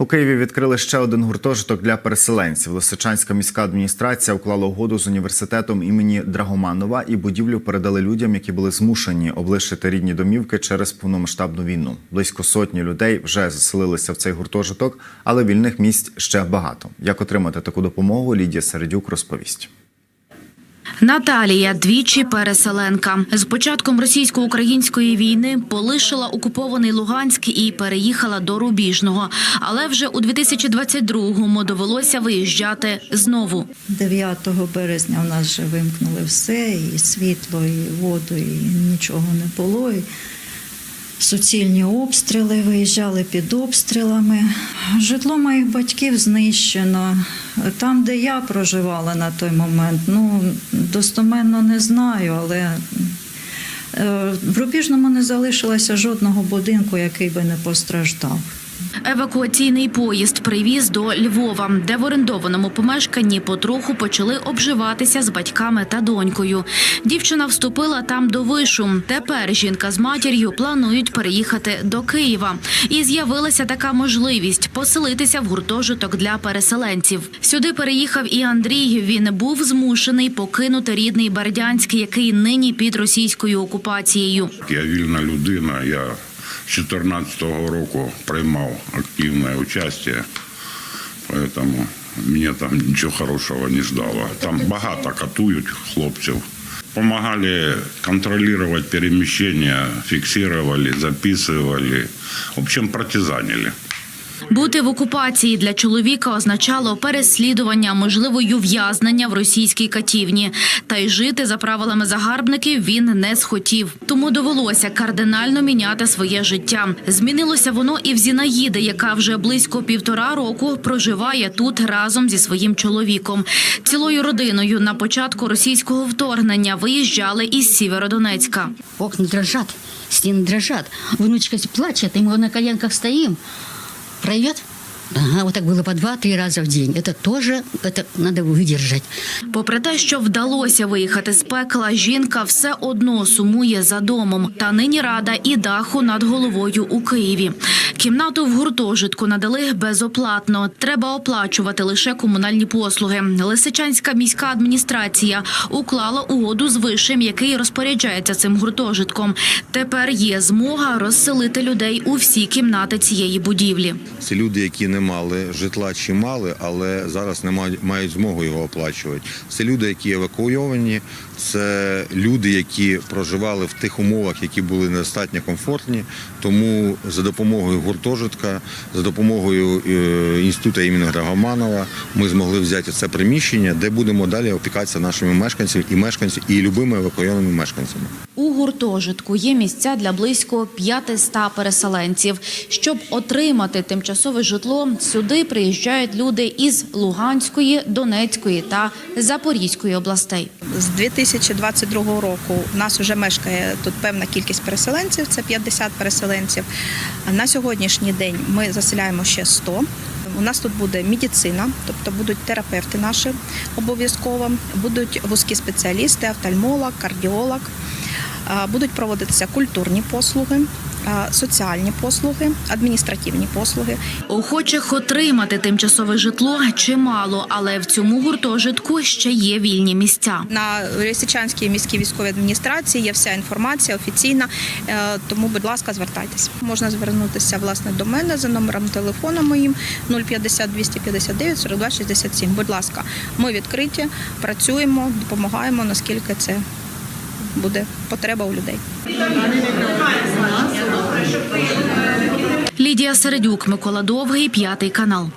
У Києві відкрили ще один гуртожиток для переселенців. Лисичанська міська адміністрація уклала угоду з університетом імені Драгоманова і будівлю передали людям, які були змушені облишити рідні домівки через повномасштабну війну. Близько сотні людей вже заселилися в цей гуртожиток, але вільних місць ще багато. Як отримати таку допомогу? Лідія Середюк розповість. Наталія двічі переселенка. З початком російсько-української війни полишила окупований Луганськ і переїхала до Рубіжного. Але вже у 2022-му довелося виїжджати знову. 9 березня у нас вже вимкнули все, і світло, і воду, і нічого не було. Суцільні обстріли, виїжджали під обстрілами. Житло моїх батьків знищено. Там, де я проживала на той момент, ну достоменно не знаю, але е, в Рубіжному не залишилося жодного будинку, який би не постраждав. Евакуаційний поїзд привіз до Львова, де в орендованому помешканні потроху почали обживатися з батьками та донькою. Дівчина вступила там до вишу. Тепер жінка з матір'ю планують переїхати до Києва. І з'явилася така можливість поселитися в гуртожиток для переселенців. Сюди переїхав і Андрій. Він був змушений покинути рідний Бердянськ, який нині під російською окупацією. Я вільна людина. Я 2014 року приймав активне участь, тому мені там нічого хорошого не ждало. Там багато катують хлопців. Помогали контролировать перемещение, фиксировали, записывали. В общем, партизанили. Бути в окупації для чоловіка означало переслідування, можливо, ув'язнення в російській катівні. Та й жити за правилами загарбників він не схотів. Тому довелося кардинально міняти своє життя. Змінилося воно і в Зінаїди, яка вже близько півтора року проживає тут разом зі своїм чоловіком. Цілою родиною на початку російського вторгнення виїжджали із Сєвєродонецька. Окна дрожат, стены дрожат. Внучка плачет, и мы на коленках стоим Пройдет? Ага, вот так было по два-три раза в день. Это тоже, это надо выдержать. Попри те, що вдалося виїхати з пекла, жінка все одно сумує за домом. Та нині рада і даху над головою у Києві. Кімнату в гуртожитку надали безоплатно. Треба оплачувати лише комунальні послуги. Лисичанська міська адміністрація уклала угоду з вишем, який розпоряджається цим гуртожитком. Тепер є змога розселити людей у всі кімнати цієї будівлі. Це люди, які не мали житла чи мали, але зараз не мають, мають змогу його оплачувати. Це люди, які евакуйовані, це люди, які проживали в тих умовах, які були недостатньо комфортні. Тому за допомогою гуртожитка, за допомогою е, інституту імені Драгоманова ми змогли взяти це приміщення, де будемо далі опікатися нашими мешканцями і мешканцями і любими евакуйованими мешканцями. У гуртожитку є місця для близько 500 переселенців. Щоб отримати тимчасове житло, сюди приїжджають люди із Луганської, Донецької та Запорізької областей. З 2022 року в нас вже мешкає тут певна кількість переселенців, це 50 переселенців. А На сьогоднішній день ми заселяємо ще 100. У нас тут буде медицина, тобто будуть терапевти наші обов'язково, будуть вузькі спеціалісти, офтальмолог, кардіолог, будуть проводитися культурні послуги, соціальні послуги, адміністративні послуги. Охочих отримати тимчасове житло чимало, але в цьому гуртожитку ще є вільні місця. На Лисичанській міській військовій адміністрації є вся інформація офіційна, е, тому, будь ласка, звертайтесь. Можна звернутися власне до мене за номером телефону моїм 050 259 42 67. Будь ласка, ми відкриті, працюємо, допомагаємо, наскільки це буде потреба у людей. Лідія Середюк, Микола Довгий, п'ятий канал.